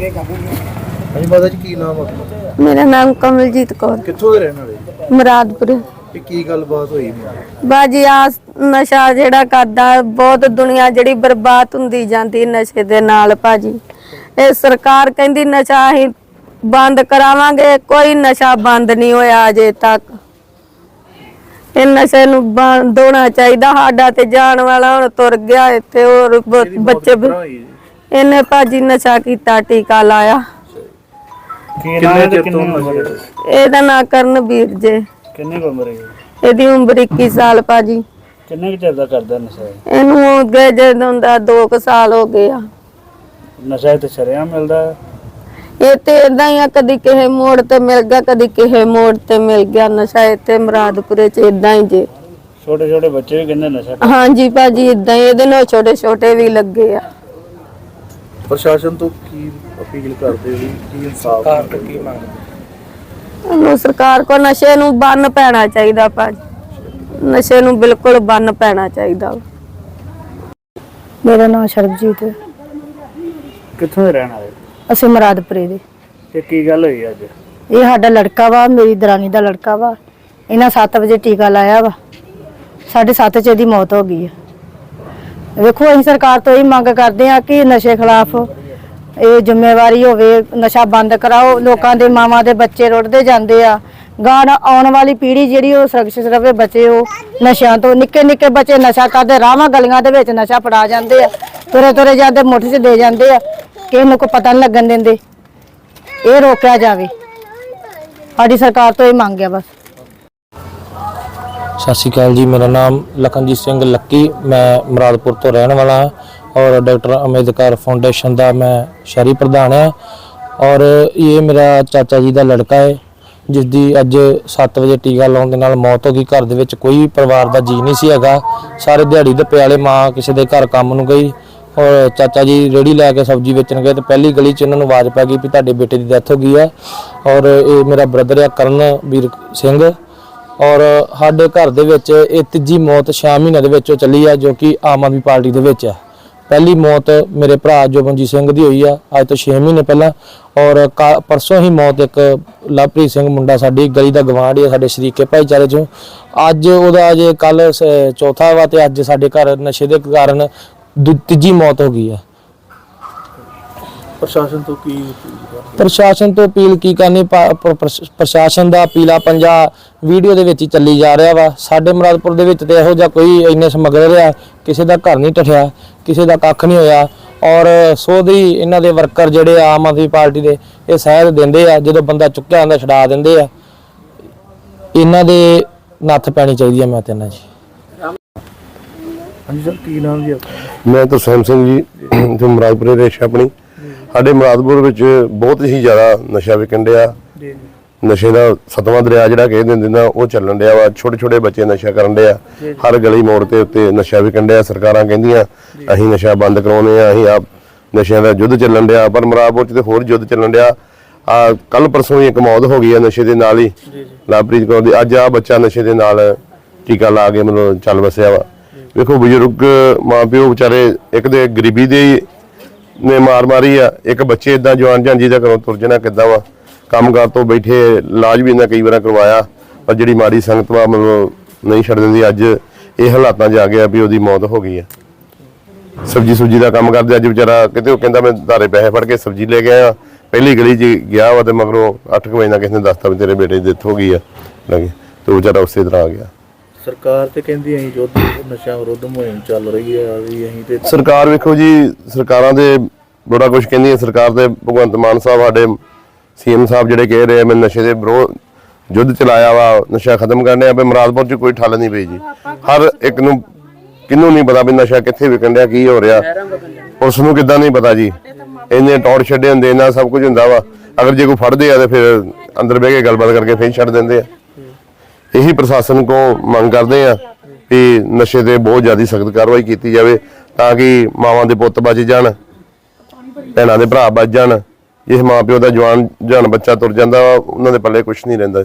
ਹਾਂਜੀ ਮਾਤਾ ਜੀ ਕੀ ਨਾਮ ਆਪਣਾ? ਮੇਰਾ ਨਾਮ ਕਮਲਜੀਤ ਕੌਰ। ਕਿੱਥੋਂ ਦੇ ਰਹਿਣ ਵਾਲੇ? ਮੁਰਾਦਪੁਰ। ਇਹ ਕੀ ਗੱਲਬਾਤ ਹੋਈ? ਬਾਜੀ ਆ ਨਸ਼ਾ ਜਿਹੜਾ ਕਰਦਾ ਬਹੁਤ ਦੁਨੀਆ ਜਿਹੜੀ ਬਰਬਾਦ ਹੁੰਦੀ ਜਾਂਦੀ ਨਸ਼ੇ ਦੇ ਨਾਲ ਭਾਜੀ ਇਹ ਸਰਕਾਰ ਕਹਿੰਦੀ ਨਸ਼ਾ ਅਸੀਂ ਬੰਦ ਕਰਾਵਾਂਗੇ ਕੋਈ ਨਸ਼ਾ ਬੰਦ ਨਹੀਂ ਹੋਇਆ ਅਜੇ ਤੱਕ। ਇਹ ਨਸ਼ੇ ਨੂੰ ਬੰਦ ਹੋਣਾ ਚਾਹੀਦਾ ਸਾਡਾ ਤੇ ਜਾਣ ਵਾਲਾ ਹੁਣ ਤੁਰ ਗਿਆ ਇੱਥੇ ਹੋਰ ਬ- ਬੱਚੇ ਵੀ- ਹੋਈ? ਇਹਨੇ ਭਾਜੀ ਨਸ਼ਾ ਕੀਤਾ ਟੀਕਾ ਲਾਇਆ। ਕਿੰਨੇ ਚਿਰ ਤੋਂ ਨਸ਼ੇ ਤੇ? ਇਹਦਾ ਨਾਂ ਕਰਨਵੀਰ ਜੇ। ਕਿੰਨੀ ਕੁ ਉਮਰ ਹੈ ਇਹਦੀ ਉਮਰ 21 ਸਾਲ ਭਾਜੀ। ਕਿੰਨੇ ਕੁ ਚਿਰ ਦਾ ਕਰਦਾ ਨਸ਼ਾ ਇਹ? ਇਹਨੂੰ ਹੋ ਗਏ ਜਦੋਂ ਦਾ 2 ਸਾਲ ਹੋ ਗਏ ਆ। ਨਸ਼ਾ ਤੇ ਸ਼ਰਿਆਂ ਮਿਲਦਾ ਹੈ। ਇਹ ਤੇ ਇਦਾਂ ਹੀ ਆ ਕਦੀ ਕਿਸੇ ਮੋੜ ਤੇ ਮਿਲ ਗਿਆ ਕਦੀ ਕਿਸੇ ਮੋੜ ਤੇ ਮਿਲ ਗਿਆ। ਨਸ਼ਾ ਇੱਥੇ ਮੁਰਾਦਪੁਰੇ ਚ ਇਦਾਂ ਹੀ ਜੇ। ਛੋਟੇ ਛੋਟੇ ਬੱਚੇ ਵੀ ਕਹਿੰਦੇ ਨਸ਼ਾ ਹਾਂਜੀ ਭਾਜੀ ਇਦਾਂ ਹੀ ਇਹਦੇ ਨਾਲ ਛੋਟੇ ਛੋਟੇ ਵੀ ਲੱਗੇ ਆ। ਪ੍ਰਸ਼ਾਸਨ ਤੋਂ ਕੀ ਅਪੀਲ ਕਰਦੇ ਹੋ? ਕੀ ਇਨਸਾਫ ਕੀ ਮੰਗ ਉਹਨੂੰ ਸਰਕਾਰ ਕੋ ਨਸ਼ੇ ਨੂੰ ਬੰਨ ਪੈਣਾ ਚਾਹੀਦਾ ਭਾਜੀ ਨਸ਼ੇ ਨੂੰ ਬਿਲਕੁਲ ਬੰਨ ਪੈਣਾ ਚਾਹੀਦਾ। ਮੇਰਾ ਨਾਮ ਸਰਬਜੀਤ ਹੈ। ਕਿੱਥੋਂ ਦੇ ਰਹਿਣ ਵਾਲੇ? ਅਸੀਂ ਮੁਰਾਦਪੁਰੇ ਦੇ। ਤੇ ਕੀ ਗੱਲ ਹੋਈ ਅੱਜ? ਇਹ ਸਾਡਾ ਲੜਕਾ ਵਾ ਮੇਰੀ ਦਰਾਨੀ ਦਾ ਲੜਕਾ ਵਾ। ਇਹਨਾਂ 7 ਵਜੇ ਟੀਕਾ ਲਾਇਆ ਵਾ। ਸਾਢੇ ਸੱਤ ਚ ਇਹਦੀ ਮੌਤ ਹੋ ਗਈ ਹੈ ਵੇਖੋ, ਅਸੀਂ ਸਰਕਾਰ ਤੋਂ ਇਹ ਮੰਗ ਕਰਦੇ ਹਾਂ ਕਿ ਨਸ਼ੇ ਖਿਲਾਫ ਇਹ ਜ਼ਿੰਮੇਵਾਰੀ ਹੋਵੇ, ਨਸ਼ਾ ਬੰਦ ਕਰਾਓ, ਲੋਕਾਂ ਦੇ ਮਾਵਾਂ ਦੇ ਬੱਚੇ ਰੁੱਟਦੇ ਜਾਂਦੇ ਆ। ਗਾਣ ਆਉਣ ਵਾਲੀ ਪੀੜ੍ਹੀ ਜਿਹੜੀ ਉਹ ਸੁਰੱਖਿਅਤ ਰਵੇ, ਬੱਚੇ ਉਹ ਨਸ਼ਿਆਂ ਤੋਂ। ਨਿੱਕੇ ਨਿੱਕੇ ਬੱਚੇ ਨਸ਼ਾ ਕਰਦੇ, ਰਾਵਾਂ ਗਲੀਆਂ ਦੇ ਵਿੱਚ ਨਸ਼ਾ ਫੜਾ ਜਾਂਦੇ ਆ। ਤੁਰੇ ਤੁਰੇ ਜਾਂਦੇ, ਮੁੱਠ 'ਚ ਦੇ ਜਾਂਦੇ ਆ। ਕਿਸੇ ਨੂੰ ਕੋਈ ਪਤਾ ਨਹੀਂ ਲੱਗਣ ਦਿੰਦੇ। ਇਹ ਰੋਕਿਆ ਜਾਵੇ। ਸਾਡੀ ਸਰਕਾਰ ਤੋਂ ਇਹ ਮੰਗ ਆ ਬਸ। ਸਤਿ ਸ਼੍ਰੀ ਅਕਾਲ ਜੀ, ਮੇਰਾ ਨਾਮ ਲਖਨਜੀਤ ਸਿੰਘ ਲੱਕੀ, ਮੈਂ ਮੁਰਾਦਪੁਰ ਤੋਂ ਰਹਿਣ ਵਾਲਾ ਹਾਂ ਔਰ ਡਾਕਟਰ ਅੰਬੇਦਕਰ ਫਾਊਂਡੇਸ਼ਨ ਦਾ ਮੈਂ ਸ਼ਹਿਰੀ ਪ੍ਰਧਾਨ ਹਾਂ ਔਰ ਇਹ ਮੇਰਾ ਚਾਚਾ ਜੀ ਦਾ ਲੜਕਾ ਹੈ ਜਿਸ ਦੀ ਅੱਜ 7 ਵਜੇ ਟੀਕਾ ਲਾਉਣ ਦੇ ਨਾਲ ਮੌਤ ਹੋ ਗਈ। ਘਰ ਦੇ ਵਿੱਚ ਕੋਈ ਪਰਿਵਾਰ ਦਾ ਜੀ ਨਹੀਂ ਸੀ ਹੈਗਾ। ਸਾਰੇ ਦਿਹਾੜੀ ਦੇ ਪਿਆਲੇ ਮਾਂ ਕਿਸੇ ਦੇ ਘਰ ਕੰਮ ਨੂੰ ਗਈ ਔਰ ਚਾਚਾ ਜੀ ਰੇੜੀ ਲੈ ਕੇ ਸਬਜ਼ੀ ਵੇਚਣ ਗਏ ਤੇ ਪਹਿਲੀ ਗਲੀ 'ਚ ਇਹਨਾਂ ਨੂੰ ਆਵਾਜ਼ ਪੈ ਗਈ ਵੀ ਤੁਹਾਡੇ ਬੇਟੇ ਦੀ ਡੈਥ ਹੋ ਗਈ ਹੈ। ਔਰ ਇਹ ਮੇਰਾ ਬ੍ਰਦਰ ਆ ਕਰਨਵੀਰ ਸਿੰਘ। ਔਰ ਸਾਡੇ ਘਰ ਦੇ ਵਿੱਚ ਇਹ ਤੀਜੀ ਮੌਤ 6 ਮਹੀਨਿਆਂ ਦੇ ਵਿੱਚੋਂ ਚੱਲੀ ਆ, ਜੋ ਕਿ ਆਮ ਆਦਮੀ ਪਾਰਟੀ ਦੇ ਵਿੱਚ ਆ। ਪਹਿਲੀ ਮੌਤ ਮੇਰੇ ਭਰਾ ਜੋਬਨਜੀਤ ਸਿੰਘ ਦੀ ਹੋਈ ਆ, ਅੱਜ ਤੋਂ 6 ਮਹੀਨੇ ਪਹਿਲਾਂ। ਔਰ ਕਾ- ਪਰਸੋਂ ਹੀ ਮੌਤ ਇੱਕ ਲਵਪ੍ਰੀਤ ਸਿੰਘ ਮੁੰਡਾ ਸਾਡੀ ਗਲੀ ਦਾ ਗਵਾਂਢੀ ਆ, ਸਾਡੇ ਸ਼ਰੀਕੇ ਭਾਈਚਾਰੇ ਚੋਂ। ਅੱਜ ਉਹਦਾ ਅਜੇ ਕੱਲ ਚੌਥਾ ਵਾ ਤੇ ਅੱਜ ਸਾਡੇ ਘਰ ਨਸ਼ੇ ਦੇ ਕਾਰਨ ਦੂ- ਤੀਜੀ ਮੌਤ ਹੋ ਗਈ ਆ। ਪ੍ਰਸ਼ਾਸਨ ਤੋਂ ਕੀ? ਪ੍ਰਸ਼ਾਸਨ ਤੋਂ ਅਪੀਲ ਕੀ ਕਰਨੀ? ਪਾ- ਪ੍ਰ- ਪ੍ਰਸ਼- ਪ੍ਰਸ਼ਾਸਨ ਦਾ ਪੀਲਾ ਪੰਜਾ ਵੀਡੀਓ ਦੇ ਵਿੱਚ ਹੀ ਚੱਲੀ ਜਾ ਰਿਹਾ ਵਾ। ਸਾਡੇ ਮੁਰਾਦਪੁਰ ਦੇ ਵਿੱਚ ਤੇ ਇਹੋ ਜਿਹਾ ਕੋਈ ਇੰਨੇ ਸਮਗਲਰ ਆ ਕਿਸੇ ਦਾ ਘਰ ਨਹੀਂ ਟਠਿਆ ਕਿਸੇ ਦਾ ਕੱਖ ਨਹੀਂ ਹੋਇਆ। ਔਰ ਸੋਧੀ ਇਹਨਾਂ ਦੇ ਵਰਕਰ ਜਿਹੜੇ ਆ ਆਮ ਆਦਮੀ ਪਾਰਟੀ ਦੇ ਇਹ ਸਹਿਦ ਦਿੰਦੇ ਆ ਜਦੋਂ ਬੰਦਾ ਚੁੱਕਿਆ ਹੁੰਦਾ ਛਡਾ ਦਿੰਦੇ ਆ। ਇਹਨਾਂ ਦੇ ਨੱਥ ਪੈਣੀ ਚਾਹੀਦੀ ਆ ਮੈਂ ਤੇ ਇਹਨਾਂ ਜੀ। ਹਾਂਜੀ ਸਰ ਕੀ ਨਾਮ ਜੀ ਆਪਣਾ? ਮੈਂ ਤਰਸੇਮ ਸਿੰਘ ਜੀ ਤੇ ਮੁਰਾਦਪੁਰੇ ਰੇਸ਼ ਆਪਣੀ। ਸਾਡੇ ਮੁਰਾਦਪੁਰ ਵਿੱਚ ਬਹੁਤ ਹੀ ਜ਼ਿਆਦਾ ਨਸ਼ਾ ਵਿਕਣ ਡਿਆ। ਜੀ ਨਸ਼ੇ ਦਾ ਸਤਵਾਂ ਦਰਿਆ ਜਿਹੜਾ ਕਹਿ ਦਿੰਦੇ ਨਾ ਉਹ ਚੱਲਣ ਡਿਆ ਵਾ। ਛੋਟੇ ਛੋਟੇ ਬੱਚੇ ਨਸ਼ਾ ਕਰਨ ਡਿਆ। ਹਰ ਗਲੀ ਮੋੜ ਤੇ ਉੱਤੇ ਨਸ਼ਾ ਵਿਕਣ ਡਿਆ। ਸਰਕਾਰਾਂ ਕਹਿੰਦੀਆਂ ਅਸੀਂ ਨਸ਼ਾ ਬੰਦ ਕਰਾਉਨੇ ਆ ਅਸੀਂ ਆਪ ਨਸ਼ਿਆਂ ਦਾ ਯੁੱਧ ਚੱਲਣ ਡਿਆ। ਪਰ ਮੁਰਾਦਪੁਰ ਚ ਤੇ ਹੋਰ ਯੁੱਧ ਚੱਲਣ ਡਿਆ। ਆ ਕੱਲ ਪਰਸੋਂ ਹੀ ਇੱਕ ਮੌਤ ਹੋ ਗਈ ਆ ਨਸ਼ੇ ਦੇ ਨਾਲ ਹੀ। ਲਵਪ੍ਰੀਤ ਕੌਰ ਦੀ। ਅੱਜ ਆ ਬੱਚਾ ਨਸ਼ੇ ਦੇ ਨਾਲ ਟੀਕਾ ਲਾ ਕੇ ਮਤਲਬ ਚੱਲ ਵਸਿਆ ਵਾ। ਵੇਖੋ ਬਜ਼ੁਰਗ ਮਾਪਿਓ ਵਿਚਾਰੇ ਇੱਕ ਦੇ ਗਰੀਬੀ ਦੇ ਨੇ ਮਾਰ ਮਾਰੀ ਆ। ਇੱਕ ਬੱਚੇ ਇਦਾਂ ਜਵਾਨ ਜਾਂਜੀ ਦਾ ਘਰੋਂ ਤੁਰ ਜਾਣਾ ਕਿੱਦਾਂ ਵਾ? ਕੰਮਕਾਰ ਤੋਂ ਬੈਠੇ ਇਲਾਜ ਵੀ ਇਹਨਾਂ ਕਈ ਵਾਰ ਕਰਵਾਇਆ, ਪਰ ਜਿਹੜੀ ਮਾੜੀ ਸੰਗਤ ਵਾ ਮਤਲਬ ਨਹੀਂ ਛੱਡ ਦਿੰਦੀ। ਅੱਜ ਇਹ ਹਾਲਾਤਾਂ 'ਚ ਆ ਗਿਆ ਵੀ ਉਹਦੀ ਮੌਤ ਹੋ ਗਈ ਆ। ਸਬਜੀ ਸੁਬਜੀ ਦਾ ਕੰਮ ਕਰਦੇ, ਅੱਜ ਵਿਚਾਰਾ ਕਿਤੇ ਉਹ ਕਹਿੰਦਾ ਮੈਂ ਧਾਰੇ ਪੈਸੇ ਫੜ ਕੇ ਸਬਜੀ ਲੈ ਕੇ ਆਇਆ। ਪਹਿਲੀ ਗਲੀ 'ਚ ਗਿਆ ਵਾ ਤੇ ਮਗਰੋਂ 8 ਵਜੇ ਨਾਲ ਕਿਸੇ ਨੇ ਦੱਸਤਾ ਵੀ ਤੇਰੇ ਬੇਟੇ ਦੀ ਡੈਥ ਹੋ ਗਈ ਆ। ਲੱਗੇ। ਤੇ ਉਹ ਵਿਚਾਰਾ ਉਸੇ ਤਰ੍ਹਾਂ ਆ ਗਿਆ। ਸਰਕਾਰ ਤੇ ਕਹਿੰਦੀ ਅਸੀਂ ਯੁੱਧ ਨਸ਼ਾ ਵਿਰੁੱਧ ਮੁਹਿੰਮ ਚੱਲ ਰਹੀ ਹੈ ਵੀ ਅਸੀਂ ਤੇ ਸਰਕਾਰ ਵੇਖੋ ਜੀ, ਸਰਕਾਰਾਂ ਦੇ ਬੜਾ ਕੁਝ ਕਹਿੰਦੀ ਹੈ। ਸਰਕਾਰ ਤੇ ਭਗਵੰਤ ਮਾਨ ਸਾਹਿਬ, ਸਾਡੇ ਸੀਐਮ ਸਾਹਿਬ ਜਿਹੜੇ ਕਹਿ ਰਹੇ ਆ, ਮੈਂ ਨਸ਼ੇ ਦੇ ਵਿਰੋਧ ਯੁੱਧ ਚਲਾਇਆ ਵਾ, ਨਸ਼ਾ ਖਤਮ ਕਰਨੇ ਆ ਪਏ ਮੁਰਾਦਪੁਰ 'ਚ ਕੋਈ ਠੱਲ ਨਹੀਂ ਪਈ ਜੀ। ਹਰ ਇੱਕ ਨੂੰ ਕਿੰਨੂੰ ਨਹੀਂ ਪਤਾ ਵੀ ਨਸ਼ਾ ਕਿੱਥੇ ਵਿਕਣ ਡਿਆ, ਕੀ ਹੋ ਰਿਹਾ। ਉਸ ਨੂੰ ਕਿੱਦਾਂ ਨਹੀਂ ਪਤਾ ਜੀ। ਇੰਨੇ ਟੌਰ ਛੱਡੇ ਹੁੰਦੇ ਇਹਨਾਂ ਸਭ ਕੁਝ ਹੁੰਦਾ ਵਾ। ਅਗਰ ਜੇ ਕੋਈ ਫੜਦੇ ਆ ਤੇ ਫਿਰ ਅੰਦਰ ਬਹਿ ਕੇ ਗੱਲਬਾਤ ਕਰਕੇ ਫੇਰ ਛੱਡ ਦਿੰਦੇ ਆ। ਇਹੀ ਪ੍ਰਸ਼ਾਸਨ ਕੋ ਮੰਗ ਕਰਦੇ ਆ ਵੀ ਨਸ਼ੇ ਤੇ ਬਹੁਤ ਜ਼ਿਆਦਾ ਸਖਤ ਕਾਰਵਾਈ ਕੀਤੀ ਜਾਵੇ ਤਾਂ ਕਿ ਮਾਵਾਂ ਦੇ ਪੁੱਤ ਬਚ ਜਾਣ, ਭੈਣਾਂ ਦੇ ਭਰਾ ਬਚ ਜਾਣ। ਇਹ ਮਾਂ ਪਿਓ ਦਾ ਜਵਾਨ ਜਾਨ ਬੱਚਾ ਤੁਰ ਜਾਂਦਾ ਵਾ, ਉਹਨਾਂ ਦੇ ਪੱਲੇ ਕੁਝ ਨਹੀਂ ਰਹਿੰਦਾ।